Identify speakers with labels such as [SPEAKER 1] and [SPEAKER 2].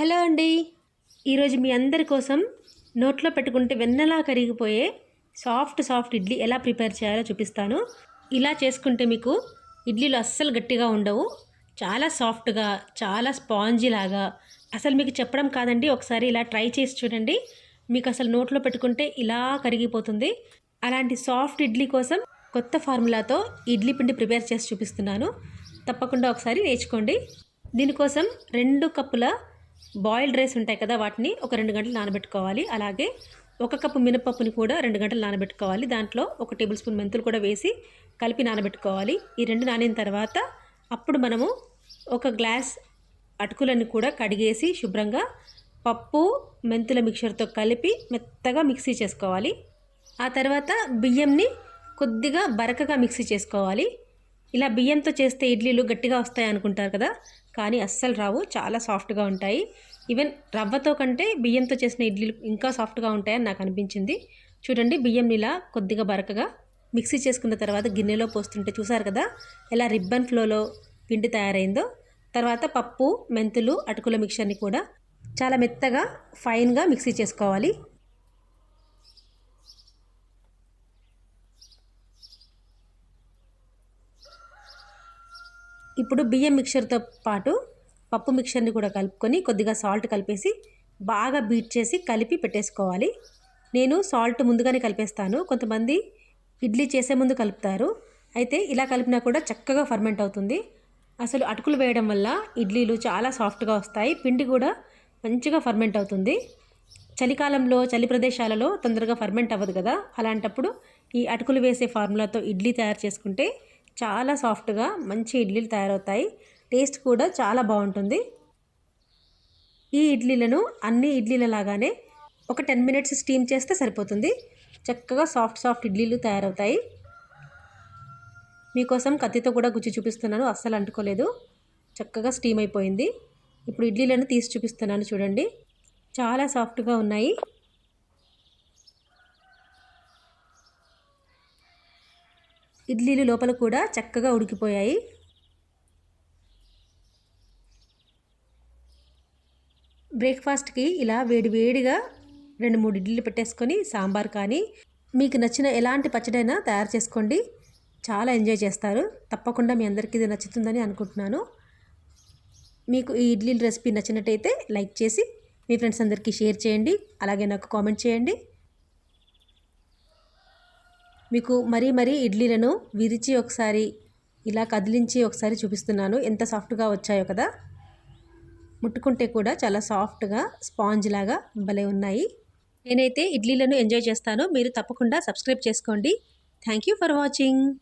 [SPEAKER 1] Hello అండి. ఈరోజు మీ అందరి కోసం నోట్లో పెట్టుకుంటే వెన్నలా కరిగిపోయే సాఫ్ట్ సాఫ్ట్ ఇడ్లీ ఎలా ప్రిపేర్ చేయాలో చూపిస్తాను. ఇలా చేసుకుంటే మీకు ఇడ్లీలు అస్సలు గట్టిగా ఉండవు. చాలా సాఫ్ట్గా చాలా స్పాంజీ లాగా. అసలు మీకు చెప్పడం కాదండి ఒకసారి ఇలా ట్రై చేసి చూడండి. మీకు అసలు నోట్లో పెట్టుకుంటే ఇలా కరిగిపోతుంది. అలాంటి సాఫ్ట్ ఇడ్లీ కోసం కొత్త ఫార్ములాతో ఇడ్లీ పిండి ప్రిపేర్ చేసి చూపిస్తున్నాను. తప్పకుండా ఒకసారి నేర్చుకోండి. దీనికోసం రెండు కప్పుల బాయిల్డ్ రైస్ ఉంటాయి కదా వాటిని ఒక రెండు గంటలు నానబెట్టుకోవాలి. అలాగే ఒక కప్పు మినపప్పుని కూడా రెండు గంటలు నానబెట్టుకోవాలి. దాంట్లో ఒక టేబుల్ స్పూన్ మెంతులు కూడా వేసి కలిపి నానబెట్టుకోవాలి. ఈ రెండు నానిన తర్వాత అప్పుడు మనము ఒక గ్లాస్ అటుకులను కూడా కడిగేసి శుభ్రంగా పప్పు మెంతుల మిక్చర్తో కలిపి మెత్తగా మిక్సీ చేసుకోవాలి. ఆ తర్వాత బియ్యంని కొద్దిగా బరకగా మిక్సీ చేసుకోవాలి. ఇలా బియ్యంతో చేస్తే ఇడ్లీలు గట్టిగా వస్తాయి అనుకుంటారు కదా కానీ అస్సలు రావు చాలా సాఫ్ట్గా ఉంటాయి. ఈవెన్ రవ్వతో కంటే బియ్యంతో చేసిన ఇడ్లీలు ఇంకా సాఫ్ట్గా ఉంటాయని నాకు అనిపించింది. చూడండి బియ్యం ఇలా కొద్దిగా బరకగా మిక్సీ చేసుకున్న తర్వాత గిన్నెలో పోస్తుంటే చూసారు కదా ఎలా రిబ్బన్ ఫ్లోలో పిండి తయారైందో. తర్వాత పప్పు మెంతులు అటుకుల మిక్చర్ని కూడా చాలా మెత్తగా ఫైన్గా మిక్సీ చేసుకోవాలి. ఇప్పుడు బియ్యం మిక్చర్తో పాటు పప్పు మిక్చర్ని కూడా కలుపుకొని కొద్దిగా సాల్ట్ కలిపేసి బాగా బీట్ చేసి కలిపి పెట్టేసుకోవాలి. నేను సాల్ట్ ముందుగానే కలిపేస్తాను. కొంతమంది ఇడ్లీ చేసే ముందు కలుపుతారు. అయితే ఇలా కలిపినా కూడా చక్కగా ఫర్మెంట్ అవుతుంది. అసలు అటుకులు వేయడం వల్ల ఇడ్లీలు చాలా సాఫ్ట్గా వస్తాయి. పిండి కూడా మంచిగా ఫర్మెంట్ అవుతుంది. చలికాలంలో చలి ప్రదేశాలలో తొందరగా ఫర్మెంట్ అవ్వదు కదా? అలాంటప్పుడు ఈ అటుకులు వేసే ఫార్ములాతో ఇడ్లీ తయారు చేసుకుంటే చాలా సాఫ్ట్గా మంచి ఇడ్లీలు తయారవుతాయి. టేస్ట్ కూడా చాలా బాగుంటుంది. ఈ ఇడ్లీలను అన్ని ఇడ్లీల లాగానే ఒక టెన్ మినిట్స్ స్టీమ్ చేస్తే సరిపోతుంది. చక్కగా సాఫ్ట్ సాఫ్ట్ ఇడ్లీలు తయారవుతాయి. మీకోసం కత్తితో కూడా గుచ్చి చూపిస్తున్నాను. అస్సలు అంటుకోలేదు. చక్కగా స్టీమ్ అయిపోయింది. ఇప్పుడు ఇడ్లీలను తీసి చూపిస్తున్నాను చూడండి. చాలా సాఫ్ట్గా ఉన్నాయి. ఇడ్లీలు లోపల కూడా చక్కగా ఉడికిపోయాయి. బ్రేక్ఫాస్ట్కి ఇలా వేడి వేడిగా రెండు మూడు ఇడ్లీలు పెట్టేసుకొని సాంబార్ కానీ మీకు నచ్చిన ఎలాంటి పచ్చడైనా తయారు చేసుకోండి. చాలా ఎంజాయ్ చేస్తారు. తప్పకుండా మీ అందరికీ ఇది నచ్చుతుందని అనుకుంటున్నాను. మీకు ఈ ఇడ్లీ రెసిపీ నచ్చినట్టయితే లైక్ చేసి మీ ఫ్రెండ్స్ అందరికీ షేర్ చేయండి. అలాగే నాకు కామెంట్ చేయండి. మీకు మరీ మరీ ఇడ్లీలను విరిచి ఒకసారి ఇలా కదిలించి ఒకసారి చూపిస్తున్నాను. ఎంత సాఫ్ట్గా వచ్చాయో కదా? ముట్టుకుంటే కూడా చాలా సాఫ్ట్గా స్పాంజ్ లాగా భలే ఉన్నాయి. నేనైతే ఇడ్లీలను ఎంజాయ్ చేస్తాను. మీరు తప్పకుండా సబ్స్క్రైబ్ చేసుకోండి. Thank you for watching.